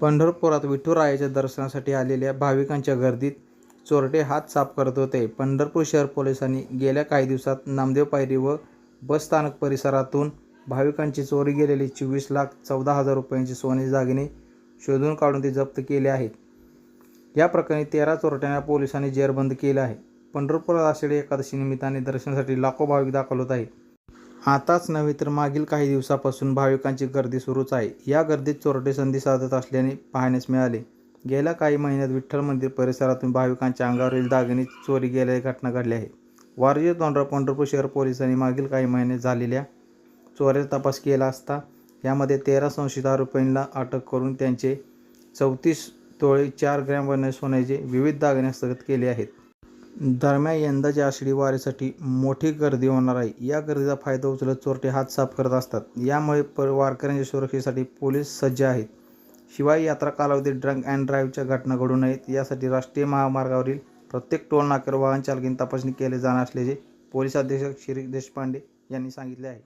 पंढरपुरात विठुरायाच्या दर्शनासाठी आलेल्या भाविकांच्या गर्दीत चोरटे हात साफ करत होते. पंढरपूर शहर पोलिसांनी गेल्या काही दिवसात नामदेव पायरी व बसस्थानक परिसरातून भाविकांची चोरी गेलेली चोवीस लाख चौदा हजार रुपयांची सोने दागिने शोधून काढून ते जप्त केले आहेत. या प्रकरणी तेरा चोरट्यांना पोलिसांनी जेरबंद केले आहे. पंढरपुरात आषाढी एकादशी निमित्ताने दर्शनासाठी लाखो भाविक दाखल होत आहेत. आताच नव्हे तर मागील काही दिवसापासून भाविकांची गर्दी सुरूच आहे. या गर्दीत चोरटे संधी साधत असल्याने पाहण्यास मिळाले. गेल्या काही महिन्यात विठ्ठल मंदिर परिसरातून भाविकांच्या अंगावरील दागिने चोरी गेल्याची घटना घडली आहे. वारजे तोंडरा पंढरपूर शहर पोलिसांनी मागील काही महिने झालेल्या चोऱ्याचा तपास केला असता यामध्ये तेरा संशयित आरोपींना अटक करून त्यांचे चौतीस तोळे चार ग्रॅम वर्ण सोन्याचे विविध दागिने हस्तगत केले आहेत. दरम्यान यंदाच्या आषाढी वारीसाठी मोठी गर्दी होणार आहे. या गर्दीचा फायदा उचलत चोरटे हात साफ करत असतात. यामुळे पर वारकऱ्यांच्या सुरक्षेसाठी पोलीस सज्ज आहेत. शिवाय यात्रा कालावधीत ड्रंक अँड ड्राईव्हच्या घटना घडू नयेत. यासाठी राष्ट्रीय महामार्गावरील प्रत्येक टोल नाक्यावर वाहन चालकांनी तपासणी केली जाणार असल्याचे पोलीस अधीक्षक श्री देशपांडे यांनी सांगितले आहे.